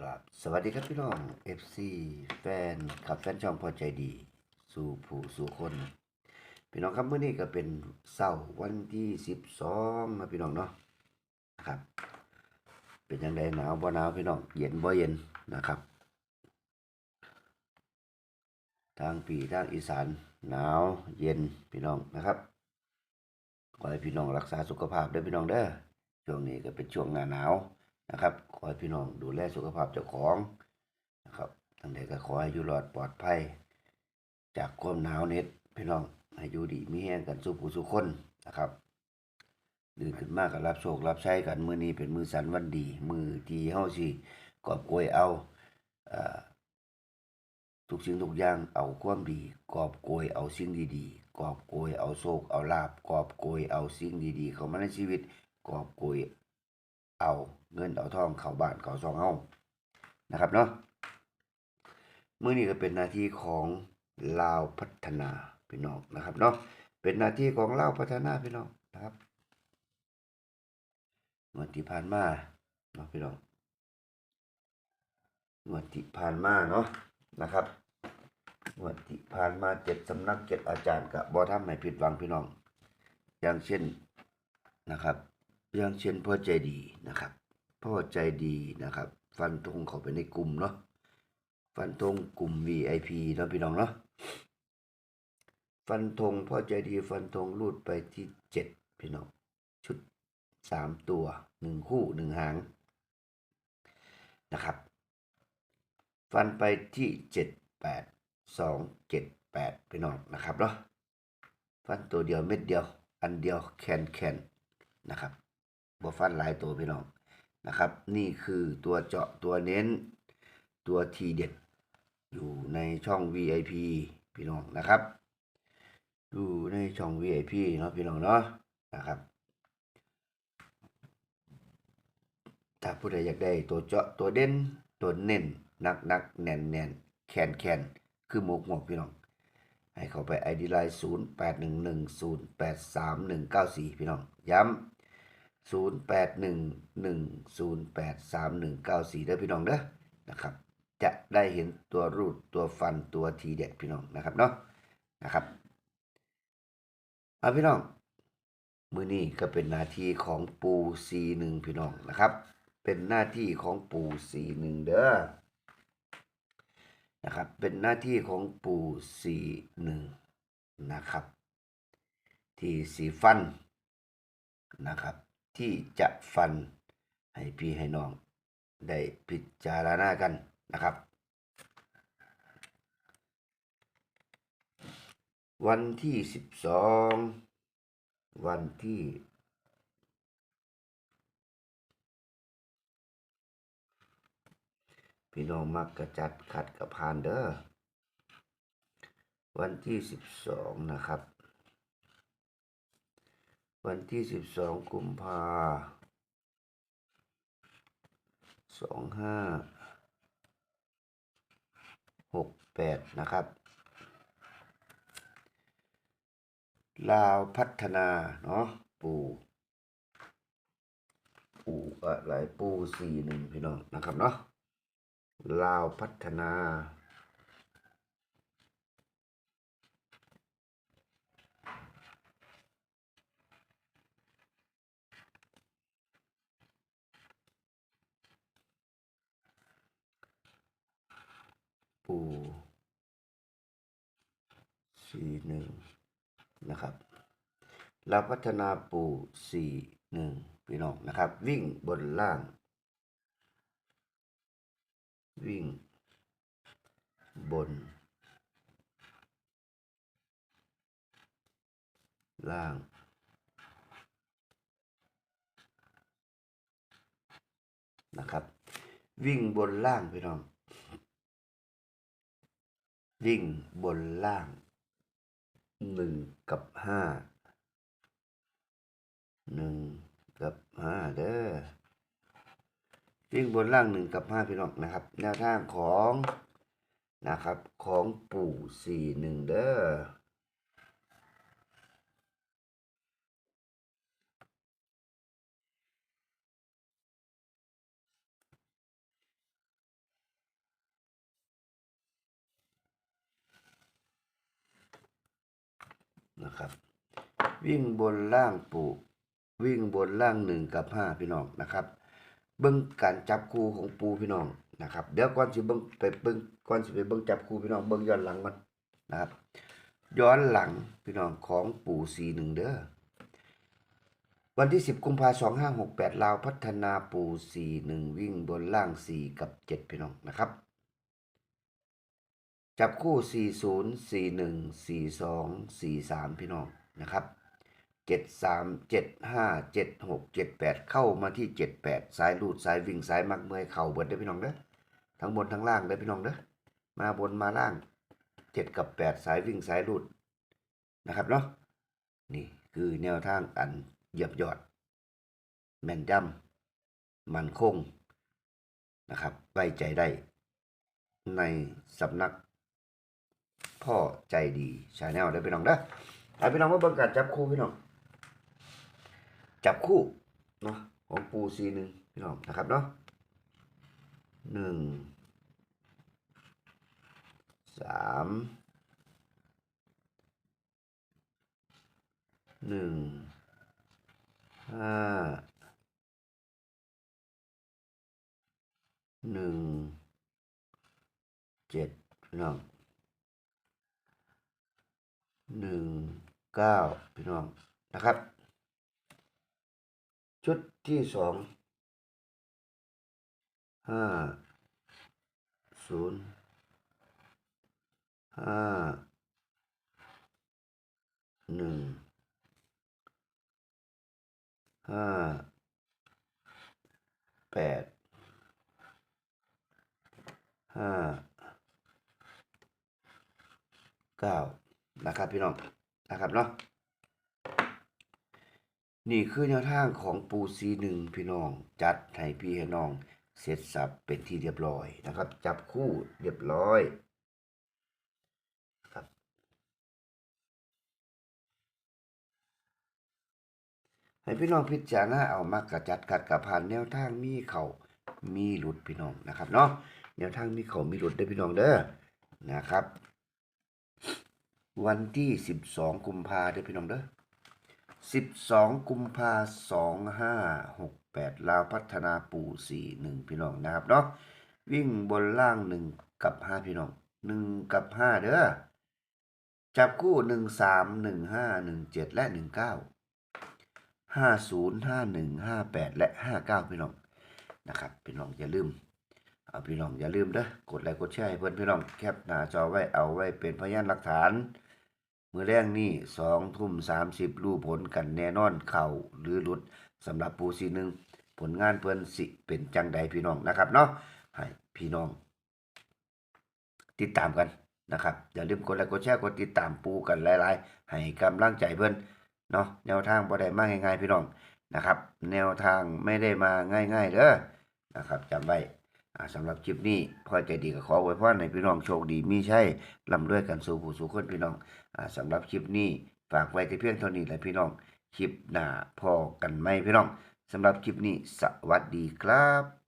ครับสวัสดีครับพี่น้อง FC แฟนขับแฟนช่องพอใจดี สู่ผู้สู่คน พี่น้องครับเมื้อนี้ก็เป็นเสาร์วันที่12นะพี่น้องเนาะนะครับ เป็นยังไงหนาวบ่หนาวพี่น้องเย็นบ่เย็นนะครับ ทางปีทางอีสานหนาวเย็นพี่น้องนะครับขอให้พี่น้องรักษาสุขภาพด้วยพี่น้องเด้อช่วงนี้ก็เป็นช่วงหน้าหนาว นะครับ ขอให้พี่น้องดูแลสุขภาพเจ้าของนะครับทั้งใดก็ขอให้อยู่รอดปลอดภัย จากความหนาวเน็ดพี่น้องให้อยู่ดีมีแห้งกันสู้ผู้สู้คนนะครับดื่นขึ้นมากก็รับโชครับใช้กันมือนี้เป็นมือสันวันดี มือที่เฮาสิกอบโกยเอาอทุกสิ่งทุกอย่างเอาความดี กอบโกยเอาสิ่งดีๆ กอบโกยเอาโชคเอาลาบกอบโกยเอาสิ่งดีๆ เข้ามาในชีวิต กอบโกย เอาเงินเอาทองเข้าบ้านเข้าซองเฮานะครับเนาะเมื้อนี้ก็เป็นหน้าที่ของลาวพัฒนาพี่น้องนะครับเนาะเป็นหน้าที่ของลาวพัฒนาพี่น้องนะครับงวดที่ผ่านมาเนาะพี่น้องงวดที่ผ่านมาเนาะนะครับงวดที่ผ่านมาเจ็ดสำนักเจ็ดอาจารย์กับบอทำให้ผิดหวังพี่น้อง อย่างเช่นนะครับ อย่างเช่นพ่อใจดีนะครับ พ่อใจดีนะครับ ฟันธงเข้าไปในกลุ่มเนาะฟันธงกลุ่ม VIP เนาะพี่น้องเนาะฟันธงพ่อใจดีฟันธงรูดไปที่เจ็ดพี่น้องชุดสามตัวหนึ่งคู่หนึ่งหางนะครับฟันไปที่เจ็ดแปดสองเจ็ดแปดพี่น้องนะครับเนาะฟันตัวเดียวเม็ดเดียว อันเดียวแคนแคนนะครับ บ่ฟันหลายตัวพี่น้องนะครับ นี่คือตัวเจาะตัวเน้นตัวทีเด็ดอยู่ในช่อง VIP พี่น้องนะครับอยู่ในช่อง VIP เนาะพี่น้องเนาะนะครับ ถ้าผู้ใดอยากได้ตัวเจาะตัวเด่นตัวเน้นนักนักแน่นแน่นแคนแคนคือหมวกหมวกพี่น้อง ให้เข้าไป ID Line 0 8 1 1 0 8 3 1 9 4พี่น้อง ย้ำ0 8 1 1 0 8 3 1 9 4เด้อ พี่น้องเด้อนะครับ จะได้เห็นตัวรูดตัวฟันตัวทีเด็ดพี่น้องนะครับเนาะนะครับเอาพี่น้อง มือนี้ก็เป็นหน้าที่ของปู C1 พี่น้องนะครับ เป็นหน้าที่ของปู C1 เด้อนะครับ เป็นหน้าที่ของปู C1 นะครับ ที่สีฟันนะครับ ที่จะฟันให้พี่ให้น้อง ได้พิจารณากันนะครับ วันที่สิบสองวันที่พี่น้องมักกระจัดขัดกับพานเด้อวันที่สิบสองนะครับ วันที่สิบสองกุมภาสองห้าหกแปดนะครับ ลาวพัฒนา เนาะปูปูอะไรปูสี่หนึ่งพี่น้องนะครับเนาะลาวพัฒนา ปูสี่หนึ่งนะครับ เราพัฒนาปูสี่หนึ่งพี่น้องนะครับ วิ่งบนล่าง วิ่งบน ล่างนะครับ วิ่งบนล่างพี่น้อง วิ่งบนล่างหนึ่งกับห้าหนึ่งกับห้าเด้อวิ่งบนล่างหนึ่งกับห้าพี่น้องนะครับ แนวทางของนะครับของปู่สี่หนึ่งเด้อ นะครับ วิ่งบนล่างปูวิ่งบนล่างหนึ่งกับห้าพี่น้องนะครับ เบิ้งการจับคู่ของปูพี่น้องนะครับ เดี๋ยวก่อนสิเบิ้งไปเบิ้งก่อนสิไปเบิ้งจับคู่พี่น้องเบิ้งย้อนหลังก่อนนะครับ ย้อนหลังพี่น้องของปู่สี่หนึ่งเด้อวันที่สิบกุมภาสองห้าหกแปดลาวพัฒนาปู่สีหนึ่งวิ่งบนล่างสี่กับเจ็ดพี่น้องนะครับ จับคู่สี่ศูนย์สี่หนึ่งสี่สองสี่สามพี่น้องนะครับเจ็ดสามเจ็ดห้าเจ็ดหกเจ็ดแปดเข้ามาที่เจ็ดแปดสายลูดสายวิ่งสายมักเมยเข่าเบิดได้พี่น้องเด้อทั้งบนทั้งล่างได้พี่น้องเด้อมาบนมาล่างเจ็ดกับแปดสายวิ่งสายลูดนะครับเนาะนี่คือแนวทางอันเหยียบยอด แม่นยำมันคงนะครับไว้ใจได้ในสำนัก พ่อใจดีชาแนลได้พี่น้องเด้อเอาพี่น้องมาบิ่งกันจับคู่พี่น้อง จับคู่เนาะของปูซีหนึ่งพี่น้องนะครับเนาะหนึ่งสามหนึ่งห้าหนึ่งเจ็ดพี่น้อง หนึ่งเก้าพี่น้องนะครับ ชุดที่สองห้าศูนย์ห้าหนึ่งห้าแปดห้าเก้า นะครับพี่น้องนะครับเนาะนี่คือแนวทางของปูซีหนึ่งพี่น้อง จัดให้พี่ให้น้อง เสร็จสับเป็นที่เรียบร้อยนะครับ จับคู่เรียบร้อยครับให้พี่น้องพิจารณาเอามากระจัดกัดกับผ่านแนวทางมีเขามีหลุดพี่น้องนะครับเนาะแนวทางมีเขามีหลุดได้พี่น้องเด้อนะครับ วันที่สิบสองกุมภาเด้อพี่น้องเด้อสิบสองกุมภาสองห้าหกแปดลาวพัฒนาปู่สี่หนึ่งพี่น้องนะครับเนาะวิ่งบนล่างหนึ่งกับห้าพี่น้องหนึ่งกับห้าเด้อจับคู่หนึ่งสามหนึ่งห้าหนึ่งเจ็ดและหนึ่งเก้าห้าศูนย์ห้าหนึ่งห้าแปดและห้าเก้าพี่น้องนะครับพี่น้องอย่าลืมเอาพี่น้องอย่าลืมเด้อกดไลค์กดแชร์ให้เพื่อนพี่น้องแคปหน้าจอไว้เอาไว้เป็นพยานหลักฐาน มือแรงนี่สองทุ่มสามสิบรูผลกันแน่นอนเข่าหรือหลุดสำหรับปูซีหนึ่งผลงานเพื่อนสิเป็นจังใดพี่น้องนะครับเนาะให้พี่น้อง ติดตามกันนะครับ อย่าลืมกดไลค์กดแชร์กดติดตามปูกันหลายๆ ให้กำลังใจเพื่อนเนาะแนวทางบ่ได้มาง่ายๆพี่น้องนะครับ แนวทางไม่ได้มาง่ายๆเด้อนะครับจำไว้ สำหรับคลิปนี้พ่อใจดีก็ขอไว้พรในพี่น้องโชคดีมีใช่ร่ำรวยกันสู่ผู้สู่คนพี่น้องอ่าสำหรับคลิปนี้ฝากไว้แต่เพียงเท่านี้แหละพี่น้องคลิปหน้าพอกันไหมพี่น้องสำหรับคลิปนี้สวัสดีครับ